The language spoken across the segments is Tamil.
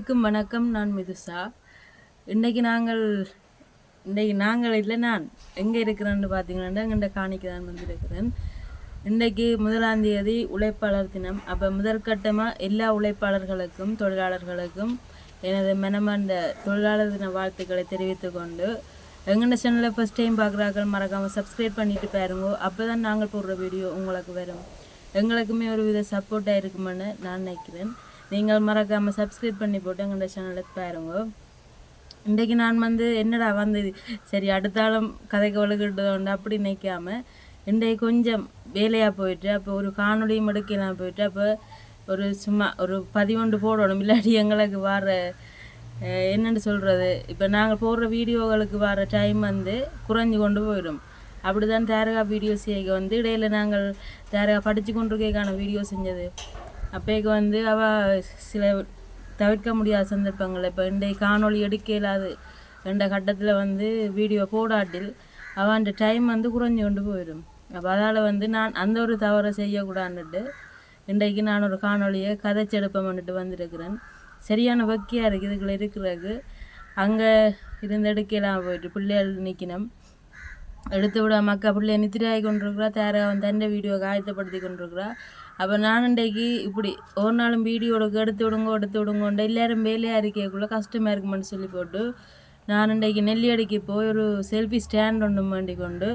அனைவருக்கும் வணக்கம். நான் மிதுசா. இன்றைக்கு நாங்கள் இன்றைக்கு நாங்கள் இல்லை நான் எங்கே இருக்கிறேன்னு பார்த்தீங்கன்னா எங்கிட்ட காணிக்கு தான் வந்திருக்கிறேன். இன்றைக்கு முதலாம் தேதி உழைப்பாளர் தினம். அப்போ முதற்கட்டமாக எல்லா உழைப்பாளர்களுக்கும் தொழிலாளர்களுக்கும் எனது மனமார்ந்த தொழிலாளர் தின வாழ்த்துக்களை தெரிவித்து கொண்டு எங்கள்ட சேனலை ஃபஸ்ட் டைம் பார்க்குறாக்கள் மறக்காமல் சப்ஸ்கிரைப் பண்ணிட்டு பாருங்க. அப்போ தான் நாங்கள் போடுற வீடியோ உங்களுக்கு வரும். எங்களுக்குமே ஒரு வித சப்போர்ட்டாக இருக்குமென்னு நான் நினைக்கிறேன். நீங்கள் மறக்காமல் சப்ஸ்கிரைப் பண்ணி போட்டு எங்களோட சேனலை பாருங்க. இன்றைக்கு நான் வந்து என்னடா வந்தது சரி அடுத்தாலும் கதைக்கு வழுக்கிட்டு அப்படி நினைக்காம இன்றைக்கு கொஞ்சம் வேலையாக போயிட்டு அப்போ ஒரு காணொலியும் எடுக்கலாம் போயிட்டு அப்போ ஒரு சும்மா ஒரு பதிவொன்று போடணும். இல்லாட்டி எங்களுக்கு வர என்னென்னு சொல்கிறது இப்போ நாங்கள் போடுற வீடியோகளுக்கு வர டைம் வந்து குறைஞ்சி கொண்டு போயிடும். அப்படி தான் தேரகா வீடியோ செய்ய வந்து இடையில நாங்கள் தேரகா படித்து கொண்டிருக்கேக்கான வீடியோ செஞ்சது. அப்போக்கு வந்து அவ சில தவிர்க்க முடியாத சந்தர்ப்பங்கள் இப்போ இன்றைய காணொளி எடுக்க இயலாது. என்ற கட்டத்தில் வந்து வீடியோ போடாட்டில் அவன் டைம் வந்து குறைஞ்சு கொண்டு போயிடும். அப்போ அதால் வந்து நான் அந்த ஒரு தவறை செய்யக்கூடாதுன்னுட்டு இன்றைக்கு நான் ஒரு காணொலியை கதைச்செடுப்பம் பண்ணிட்டு வந்திருக்கிறேன். சரியான வக்கியாக இருக்குது இதுக்குள்ள இருக்கிறதுக்கு. அங்கே இருந்து எடுக்கலாம் போயிட்டு பிள்ளைகள் நிற்கணும் எடுத்து விட மக்கா பிள்ளைய நித்திரையாகி கொண்டிருக்கிறா தேர அவன் தண்டை வீடியோ காயத்தப்படுத்தி கொண்டிருக்கிறா. அப்போ நான் இன்றைக்கு இப்படி ஒரு நாளும் வீடியோடு எடுத்து விடுங்க எடுத்து விடுங்கோண்ட எல்லாரும் வேலையாக இருக்கக்குள்ள கஷ்டமாக இருக்குமென்னு சொல்லி போட்டு நான் இன்றைக்கு நெல்லியடிக்கு போய் ஒரு செல்ஃபி ஸ்டாண்ட் ஒன்று வேண்டி கொண்டு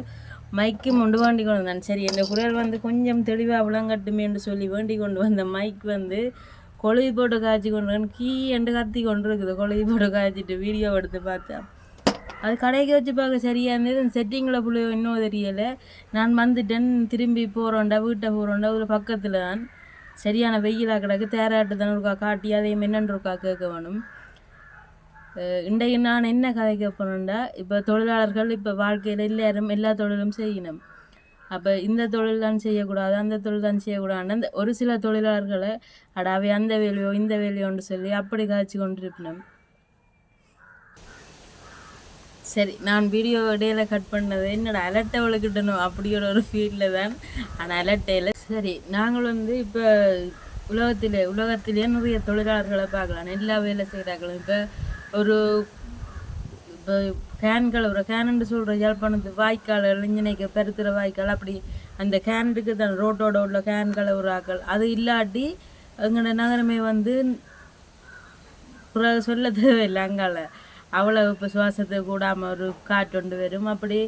மைக்கு கொண்டு வேண்டி கொண்டு வந்தேன். சரி என் குரல் வந்து கொஞ்சம் தெளிவாக விளங்கட்டுமேன்னு சொல்லி வேண்டி கொண்டு வந்த மைக் வந்து கொழுவி போட்டு காய்ச்சி கொண்டு வந்து கீ என்று கத்தி கொண்டு இருக்குது கொழுவி போட்டு காய்ச்சிட்டு வீடியோ எடுத்து பார்த்தேன் அது கடைக்கு வச்சு பார்க்க சரியா இருந்தது. செட்டிங்கில் புள்ளையோ இன்னும் தெரியலை. நான் வந்துட்டேன் திரும்பி போகிறோண்டா வீட்டை போகிறோண்டா அதில் பக்கத்தில் தான் சரியான வெயிலாக கிடக்கு. தேராட்டு தானே இருக்கா காட்டி அதையும் என்னென்று இருக்கா கேட்க வேணும். இன்றைக்கு நான் என்ன கதைக்க போனேன்டா இப்போ தொழிலாளர்கள் இப்போ வாழ்க்கையில் எல்லாரும் எல்லா தொழிலும் செய்யணும். அப்போ இந்த தொழில் தான் செய்யக்கூடாது அந்த தொழில் தான் செய்யக்கூடாது அந்த ஒரு சில தொழிலாளர்களை அடாவே அந்த வேலையோ இந்த வேலையோன்னு சொல்லி அப்படி காய்ச்சி கொண்டிருப்பினோம் சரி நான் வீடியோ இடையில கட் பண்ணது என்னடா அலட்டை விளக்கிட்டணும் அப்படியோட ஒரு ஃபீல்டில் தான். ஆனால் அலட்டையில் சரி நாங்கள் வந்து இப்போ உலகத்திலே உலகத்திலே நிறைய தொழிலாளர்களை பார்க்கலாம். எல்லா வேலை செய்கிறார்களும் இப்போ ஒரு இப்போ கேன் கழுவுற கேனுன்னு சொல்கிற யாழ்ப்பாணத்து வாய்க்கால் இளைஞனைக்கு பெருத்துற வாய்க்கால் அப்படி அந்த கேனுக்கு தான் ரோட்டோட உள்ள கேன் ஆக்கள் அது இல்லாட்டி எங்களோட நகரமே வந்து சொல்ல தேவையில்லை அங்கால. அவ்வளவு இப்போ சுவாசத்தை கூடாமல் ஒரு காற்றொண்டு வரும். அப்படி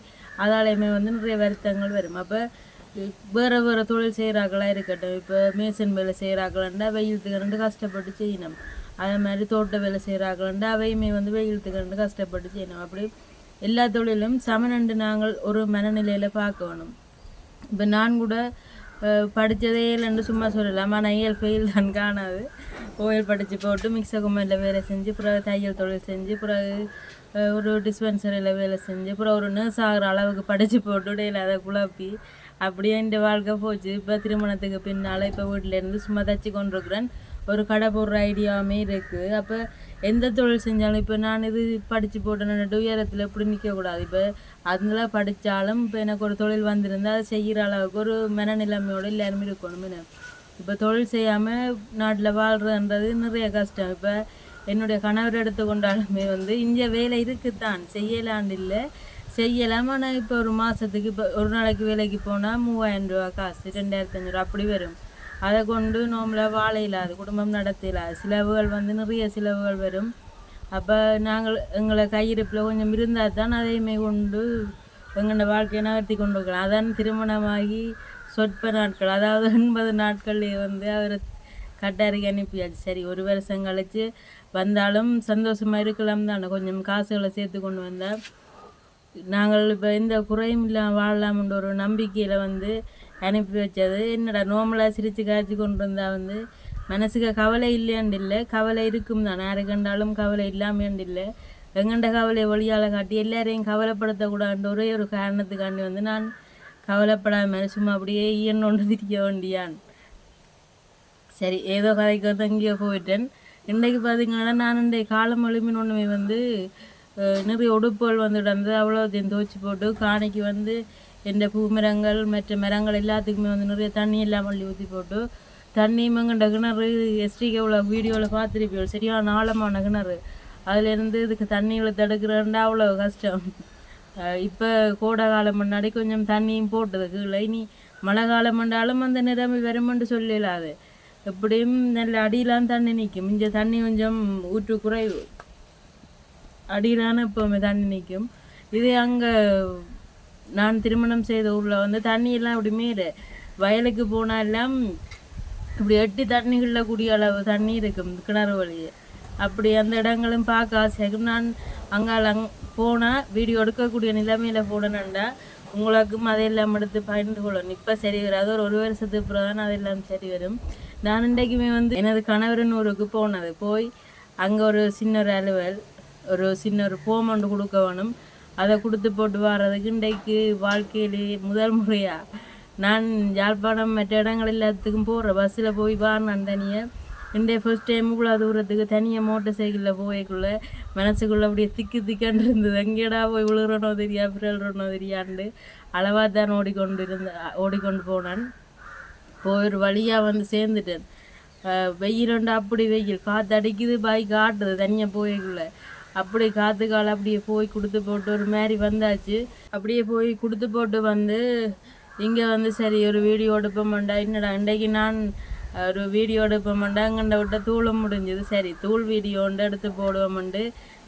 அதாலையுமே வந்து நிறைய வருத்தங்கள் வரும். அப்போ வேறு வேறு தொழில் செய்கிறார்களாக இருக்கட்டும். இப்போ மேசன் வேலை செய்கிறார்கள்ண்டா வெயிலுக்கு ரெண்டு கஷ்டப்பட்டு செய்யணும். அதே மாதிரி தோட்ட வேலை செய்கிறார்கள்ண்டா அவையுமே வந்து வெயிலுக்கு ரெண்டு கஷ்டப்பட்டு செய்யணும். அப்படி எல்லா தொழிலும் சமனண்டு நாங்கள் ஒரு மனநிலையில் பார்க்கணும். இப்போ நான் கூட படித்ததே இல்லைன்னு சும்மா சொல்லலாம். ஆனால் இயல் ஃபெயில் தான் காணாது. ஓயல் படித்து போட்டு மிக்சர் கும்பலில் வேலை செஞ்சு பிறகு தையல் தொழில் செஞ்சு பிறகு ஒரு டிஸ்பென்சரியில் வேலை செஞ்சு அப்புறம் ஒரு நர்ஸ் ஆகிற அளவுக்கு படித்து போட்டு டெய்லி அதை குழப்பி அப்படியே இந்த வாழ்க்கை போச்சு. இப்போ திருமணத்துக்கு பின்னால் இப்போ வீட்டிலேருந்து சும்மா தச்சு கொண்டிருக்கிறேன். ஒரு கடை போடுற ஐடியாவுமே இருக்குது அப்போ எந்த தொழில் செஞ்சாலும் இப்போ நான் இது படித்து போட்டேன்னு உயரத்தில் இப்படி நிற்கக்கூடாது இப்போ அதில் படித்தாலும் இப்போ எனக்கு ஒரு தொழில் வந்திருந்தா அதை செய்கிற அளவுக்கு ஒரு மனநிலைமையோடு எல்லாருமே இருக்கணும். இப்போ தொழில் செய்யாமல் நாட்டில் வாழ்கிறன்றது நிறைய கஷ்டம். இப்போ என்னுடைய கணவர் எடுத்துக்கொண்டாலுமே வந்து இங்கே வேலை இருக்குதான் செய்யலான்னு இல்லை. செய்யலாம். ஆனால் இப்போ ஒரு மாதத்துக்கு இப்போ ஒரு நாளைக்கு வேலைக்கு போனால் மூவாயிரம் ரூபா காசு. ரெண்டாயிரத்தி அஞ்சூறு அப்படி வரும். அதை கொண்டு நோம்பில் வாழ இல்லாது குடும்பம் நடத்த இல்லாது செலவுகள் வந்து நிறைய செலவுகள் வரும். அப்போ நாங்கள் எங்களை கையிருப்பில் கொஞ்சம் இருந்தால் தான் அதையுமே கொண்டு எங்களோட வாழ்க்கையை நகர்த்தி கொண்டு இருக்கலாம் அதான் திருமணமாகி சொற்ப நாட்கள் அதாவது எண்பது நாட்கள்லேயே வந்து அவரை கட்டாரிக்கு அனுப்பியாச்சு. சரி ஒரு வருஷம் கழித்து வந்தாலும் சந்தோஷமாக இருக்கலாம் தானே. கொஞ்சம் காசுகளை சேர்த்து கொண்டு வந்தால் நாங்கள் இப்போ எந்த குறையும் இல்லாமல் வாழலாம்ன்ற ஒரு நம்பிக்கையில் வந்து அனுப்பி வச்சது. என்னடா நோம்பலாக சிரித்து காய்ச்சி கொண்டு வந்தால் வந்து மனசுக்கு கவலை இல்லையாண்டு இல்லை. கவலை இருக்கும் தான். யாரு கண்டாலும் கவலை இல்லாமையாண்டு இல்லை. எங்கண்ட கவலை ஒளியால் காட்டி எல்லாரையும் கவலைப்படுத்தக்கூடாதுன்ற ஒரே ஒரு காரணத்துக்காண்டி வந்து நான் கவலைப்படாமல் சும்மா அப்படியே ஈயன்னு திரிக்க வேண்டியான். சரி ஏதோ கதைக்கு வந்து அங்கேயோ போயிட்டேன். இன்றைக்கு பார்த்தீங்கன்னா நான் இன்றைய காலம் எழுப்பின ஒன்றுமே வந்து நிறைய உடுப்புகள் வந்து வந்து அவ்வளோத்தையும் துவச்சி போட்டு காணிக்கு வந்து இந்த பூ மரங்கள் மற்ற மரங்கள் எல்லாத்துக்குமே வந்து நிறைய தண்ணி எல்லாம் மல்லி ஊற்றி போட்டு தண்ணியும் மங்கண்ட கிணறு எஸ்டிக்கு உள்ள வீடியோவில் பார்த்துருப்பீங்க சரியான ஆழமான கிணறு அதுலேருந்து இதுக்கு தண்ணியில் தடுக்கிறேன்டா அவ்வளோ கஷ்டம் இப்போ கோடை காலம் முன்னாடி கொஞ்சம் தண்ணியும் போட்டதுக்கு கீழே இனி மழை காலம் பண்ணாலும் அந்த நிலைமை வருமென்று சொல்லலாது எப்படியும் நல்ல அடியிலாம் தண்ணி நிற்கும் இங்கே தண்ணி கொஞ்சம் ஊற்று குறைவு அடியிலான எப்போவுமே தண்ணி நிற்கும் இது அங்கே நான் திருமணம் செய்த ஊரில் வந்து தண்ணியெல்லாம் இப்படி மீறு வயலுக்கு போனால் எல்லாம் இப்படி எட்டு தண்ணிகளில் கூடிய அளவு தண்ணி இருக்கும் கிணறு வழியே. அப்படி அந்த இடங்களும் பார்க்க ஆசையாகும் நான் அங்கால அங் போனால் வீடியோ எடுக்கக்கூடிய நிலைமையில் போடணுண்டா உங்களுக்கும் அதையெல்லாம் எடுத்து பகிர்ந்து கொள்ளணும் இப்போ சரி வராது ஒரு ஒரு வருஷத்துக்கு அப்புறம் தான் அதெல்லாம் சரி வரும். நான் இன்றைக்குமே வந்து எனது கணவரின் ஊருக்கு போனது. போய் அங்கே ஒரு சின்ன ஒரு அலுவல் ஒரு சின்ன ஒரு ஃபோம் ஒன்று கொடுக்க வேணும். அதை கொடுத்து போட்டு வர்றதுக்கு இன்றைக்கு வாழ்க்கையிலே முதல் முறையாக நான் யாழ்ப்பாணம் மற்ற இடங்கள் எல்லாத்துக்கும் போகிற பஸ்ஸில் போய் வாரினேன் தனியாக இன்றைய ஃபர்ஸ்ட் டைம் இவ்வளோ தூரத்துக்கு தனியாக மோட்டர் சைக்கிளில் போய்க்குள்ள மனசுக்குள்ளே அப்படியே திக்கு திக்காண்டு இருந்தது. எங்கேடா போய் விழுகிறனோ தெரியா பிறல்றனோ தெரியாண்டு அளவாக தான் ஓடிக்கொண்டு இருந்த ஓடிக்கொண்டு போனான். போய் ஒரு வழியாக வந்து சேர்ந்துட்டேன். வெயிலுண்டு அப்படி வெயில். காற்று அடிக்குது பைக் ஆட்டுது தனியாக போயக்குள்ளே. அப்படி காற்று கால அப்படியே போய் கொடுத்து போட்டு ஒரு மாதிரி வந்தாச்சு. அப்படியே போய் கொடுத்து போட்டு வந்து இங்கே வந்து சரி ஒரு வீடியோ எடுப்போம்டா என்னடா இன்றைக்கு நான் ஒரு வீடியோ எடுப்போம்டா அங்கண்ட விட்ட தூளும் முடிஞ்சது. சரி தூள் வீடியோண்டு எடுத்து போடுவோம்ண்டு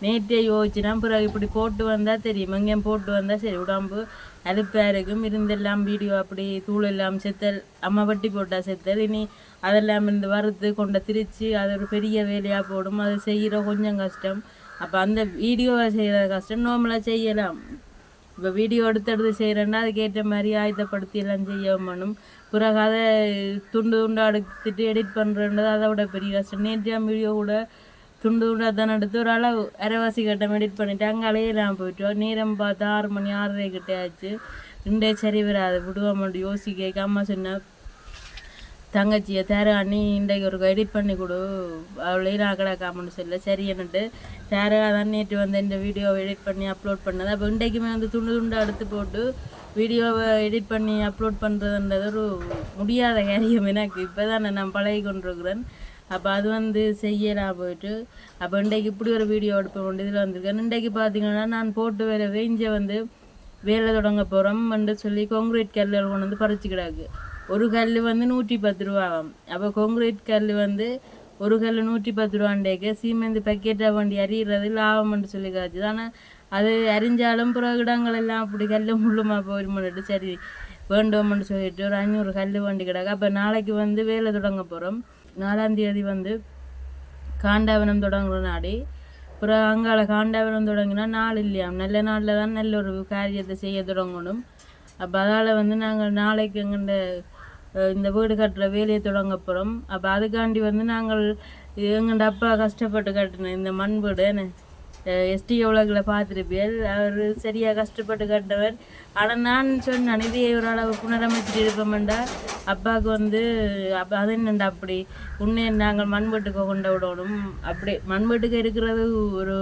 நேற்றே யோசிச்சுனா பிறகு இப்படி போட்டு வந்தால் தெரியும். எங்கேயும் போட்டு வந்தால் சரி உடம்பு அது இருக்கும். இருந்தெல்லாம் வீடியோ அப்படி தூள் எல்லாம் செத்தல் அம்மா வட்டி போட்டால் செத்தல். இனி அதெல்லாம் இருந்து வறுத்து கொண்ட திரிச்சு அது ஒரு பெரிய வேலையாக போடும். அது செய்கிற கொஞ்சம் கஷ்டம். அப்போ அந்த வீடியோவை செய்கிற கஷ்டம் நார்மலாக செய்யலாம். இப்போ வீடியோ எடுத்து எடுத்து செய்கிறேன்னா அதுக்கேற்ற மாதிரி ஆயுதப்படுத்தி எல்லாம் செய்ய வேணும் பிறகு அதை துண்டு துண்டு எடுத்துட்டு எடிட் பண்ணுறன்றது அதை விட பெரிய கஷ்டம். நேற்றாம் வீடியோ கூட துண்டு துண்டாக தான் எடுத்து ஒரு அளவு அரைவாசி கட்டம் எடிட் பண்ணிவிட்டு அங்கே அலையெல்லாம் போயிட்டோம். நேரம் பார்த்து ஆறு மணி ஆறரை கிட்டே ஆச்சு. ரெண்டே சரி வராது. விடுவோம் யோசிக்க அம்மா சொன்ன தங்கச்சியை தேர அண்ணி இன்றைக்கு ஒரு எடிட் பண்ணி கொடு. அவளே நான் கிடக்காமன்னு சொல்ல சரி என்னட்டு தேர தான் நேற்று வந்து இந்த வீடியோவை எடிட் பண்ணி அப்லோட் பண்ணது. அப்போ இன்றைக்குமே வந்து துண்டு துண்டாக எடுத்து போட்டு வீடியோவை எடிட் பண்ணி அப்லோட் பண்ணுறதுன்றது ஒரு முடியாத காரியம் எனக்கு. இப்போ தான் நான் பழகி கொண்டிருக்கிறேன். அப்போ அது வந்து செய்யலாம் போயிட்டு அப்போ இன்றைக்கு இப்படி ஒரு வீடியோ எடுப்ப இதில் வந்திருக்கேன். இன்றைக்கு பார்த்தீங்கன்னா நான் போட்டு வேலை வேஞ்ச வந்து வேலை தொடங்க போகிறோம் என்று சொல்லி காங்கிரீட் கல்லில் கொண்டு வந்து பறிச்சு கிடாக்கு. ஒரு கல் வந்து நூற்றி பத்து ரூபாவாம். அப்போ கொங்கிரீட் கல் வந்து ஒரு கல் நூற்றி பத்து ரூபாண்டேக்கு சீமெந்து பக்கெட்டாக வண்டி அறிகிறது லாபம்னு சொல்லி காய்ச்சி ஆனால் அது அறிஞ்சாலும் பிற இடங்கள் எல்லாம் அப்படி கல் முள்ளுமா போயிருமாட்டு சரி வேண்டும்னு சொல்லிட்டு ஒரு ஐநூறு கல் வண்டி கிடக்கு. அப்போ நாளைக்கு வந்து வேலை தொடங்க போகிறோம் நாலாம் தேதி வந்து காண்டாவனம் தொடங்குற நாடி. அப்புறம் அங்கால காண்டாவனம் தொடங்கினா நாள் இல்லையாம். நல்ல நாளில் தான் நல்ல ஒரு காரியத்தை செய்ய தொடங்கணும். அப்போ அதால் வந்து நாங்கள் நாளைக்கு எங்கள்ட இந்த வீடு கட்டுற வேலையை தொடங்க போகிறோம் அப்போ அதுக்காண்டி வந்து நாங்கள் எங்கள்ட அப்பா கஷ்டப்பட்டு கட்டினோம் இந்த மண் வீடு என்ன? எஸ்டி உலகில் பார்த்துருப்பேன் அவர் சரியாக கஷ்டப்பட்டு கட்டவர். ஆனால் நான் சொன்னேன் இதே ஓரளவு புனரமைச்சிட்டு இருப்போம்டா அப்பாவுக்கு வந்து அப்போ அது என்னண்டா அப்படி? உன்னை நாங்கள் மண் வீட்டுக்கு கொண்டு விடணும். அப்படி மண் வீட்டுக்கு இருக்கிறது ஒரு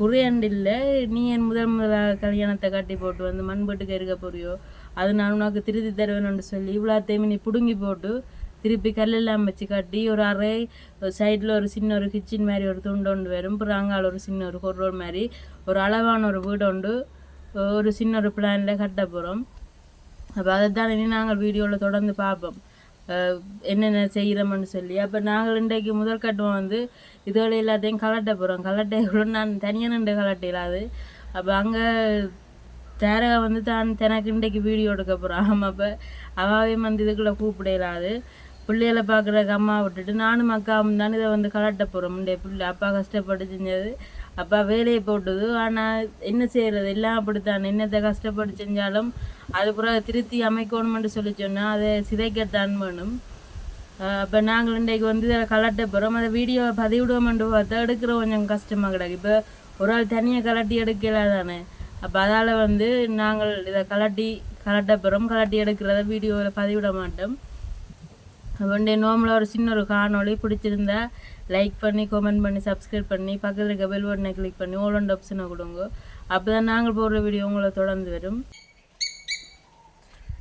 குறையண்டு இல்லை. நீ என் முதல் முதலாக கல்யாணத்தை கட்டி போட்டு வந்து மண் வீட்டுக்கு இருக்க போறியோ? அது நான் உனக்கு திருத்தி தருவேன்னு சொல்லி இவ்வளோத்தையும் நீ பிடுங்கி போட்டு திருப்பி கல்லெல்லாம் வச்சு கட்டி ஒரு அறை சைடில் ஒரு சின்ன ஒரு கிச்சன் மாதிரி ஒரு துண்டு ஒன்று வரும் அப்புறம் அங்கால் ஒரு சின்ன ஒரு கொரோர் மாதிரி ஒரு அளவான ஒரு வீடு உண்டு ஒரு சின்ன ஒரு பிளானில் கட்ட போகிறோம் அப்போ அதை தான் இனி நாங்கள் வீடியோவில் தொடர்ந்து பார்ப்போம். என்னென்ன செய்கிறோம்னு சொல்லி. அப்போ நாங்கள் இன்றைக்கு முதல் கட்டம் வந்து இதோட எல்லாத்தையும் கலட்ட போகிறோம் கலட்டைக்குள்ள நான் தனியாக நின்று கலட்டையில் அது. அப்போ அங்கே தேரக வந்து தான் தனக்கு இன்றைக்கு வீடியோ எடுக்க போகிறான் ஆமாம் அப்போ அவாவையும் வந்து இதுக்குள்ளே கூப்பிடலாது பிள்ளைகளை பார்க்குறக்கு அம்மா விட்டுட்டு நானும் அக்காவும் தான் இதை வந்து கலட்ட போகிறோம் இன்றைய பிள்ளை அப்பா கஷ்டப்பட்டு செஞ்சது அப்பா வேலையை போட்டது. ஆனால் என்ன செய்கிறது எல்லாம் அப்படித்தான். என்னத்தை கஷ்டப்பட்டு செஞ்சாலும் அது பிறகு திருத்தி அமைக்கணும்னு சொல்லி சொன்னால் அதை சிதைக்கத்தான் வேணும். அப்போ நாங்கள் இன்றைக்கு வந்து இதில் கலட்ட போகிறோம் அதை வீடியோவை பதிவிடுவோம்னு பார்த்தா எடுக்கிற கொஞ்சம் கஷ்டமாக கிடக்கு. இப்போ ஒரு ஆள் தனியாக கலட்டி எடுக்கல தானே அப்போ அதால் வந்து நாங்கள் இதை கலட்டி கலட்ட போகிறோம் கலட்டி எடுக்கிறத வீடியோவில் பதிவிட மாட்டோம். அப்படி நார்மலாக ஒரு சின்ன ஒரு காணொளி பிடிச்சிருந்தா லைக் பண்ணி கமெண்ட் பண்ணி சப்ஸ்கிரைப் பண்ணி பக்கத்தில் இருக்க பெல் பட்டனை கிளிக் பண்ணி ஓலண்ட் ஆப்ஷனை கொடுங்க. அப்போ தான் நாங்கள் போடுற வீடியோ உங்களை தொடர்ந்து வரும்.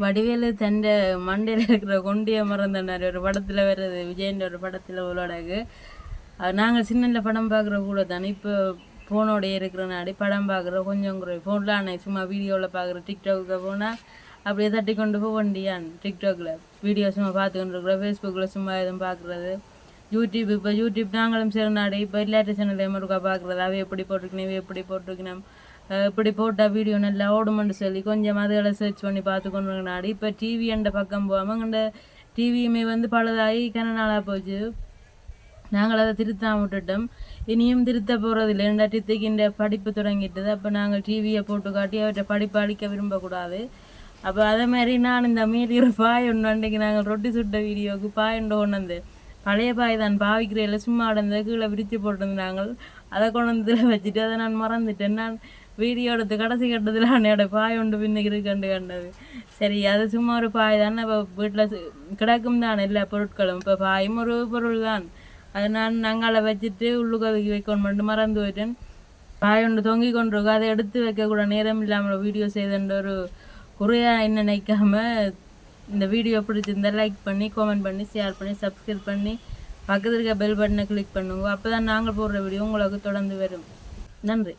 வடிவேலு தண்ட மண்டையில் இருக்கிற கொண்டிய மறந்தனார் ஒரு படத்தில் வருது விஜயன்ற ஒரு படத்தில் உள்ளடகு நாங்கள் சின்னல படம் பார்க்குற கூட தானே. இப்போ ஃபோனோடைய இருக்கிற நாடி படம் பார்க்குற கொஞ்சம் குறை. ஃபோனில் ஆனால் சும்மா வீடியோவில் பார்க்குற டிக்டாக்கு போனால் அப்படியே தட்டி கொண்டு போக வண்டியான் டிக்டாக்கில் வீடியோ சும்மா பார்த்து கொண்டு ஃபேஸ்புக்கில் சும்மா எதுவும் பார்க்குறது. யூடியூப் இப்போ யூடியூப் நாங்களும் சில நாடு இப்போ இல்லாட்ட சேனல் இருக்கா பார்க்குறது. அவை எப்படி போட்டிருக்கணும் இவை எப்படி போட்டிருக்கணும். இப்படி போட்டால் வீடியோ நல்லா ஓடுமென்று சொல்லி கொஞ்சம் அதுகளை சர்ச் பண்ணி பார்த்து கொண்டு நாடு. இப்போ டிவி என்ற பக்கம் போகாமல் அங்கே டிவியுமே வந்து பழுதாகி கன நாளாக போச்சு. நாங்கள் அதை திருத்தாம விட்டுட்டோம் இனியும் திருத்த போகிறதில்லை ரெண்டாயிரத்தி திக்கின்ற படிப்பு தொடங்கிட்டது. அப்போ நாங்கள் டிவியை போட்டு காட்டி அவற்றை படிப்பு அழிக்க விரும்பக்கூடாது. அப்போ அதே மாதிரி நான் இந்த மீறி பாய் ஒன்று அன்றைக்கு நாங்கள் ரொட்டி சுட்ட வீடியோவுக்கு பாய் ஒன்று கொண்டு வந்து பழைய பாய் தான் பாவிக்கிறதில்ல சும்மா அடந்த கீழே விரித்து போட்டிருந்தாங்க அதை கொண்டு வந்து வச்சுட்டு அதை நான் மறந்துட்டேன். நான் வீடியோ எடுத்து கடைசி கட்டத்தில் அன்னையோட பாய் ஒன்று பின்னுக்கு கண்டு கண்டது. சரி அது சும்மா ஒரு பாய் தானே. இப்போ வீட்டில் கிடக்கும் தான் எல்லா பொருட்களும். இப்போ பாயும் ஒரு பொருள் தான். அது நான் நங்கால வச்சுட்டு உள்ளுக்க அதுக்கு வைக்கணும் மட்டும். மறந்து போயிட்டேன். பாய் ஒன்று தொங்கி கொண்டிருக்கும். அதை எடுத்து வைக்கக்கூட நேரம் இல்லாமல் வீடியோ செய்தன்ற ஒரு குறையாக என்ன நினைக்காம இந்த வீடியோ பிடிச்சிருந்தா லைக் பண்ணி கமெண்ட் பண்ணி ஷேர் பண்ணி சப்ஸ்கிரைப் பண்ணி பக்கத்தில் இருக்க பெல் பட்டனை கிளிக் பண்ணுங்க. அப்போ தான் நாங்கள் போடுற வீடியோ உங்களுக்கு தொடர்ந்து வரும். நன்றி.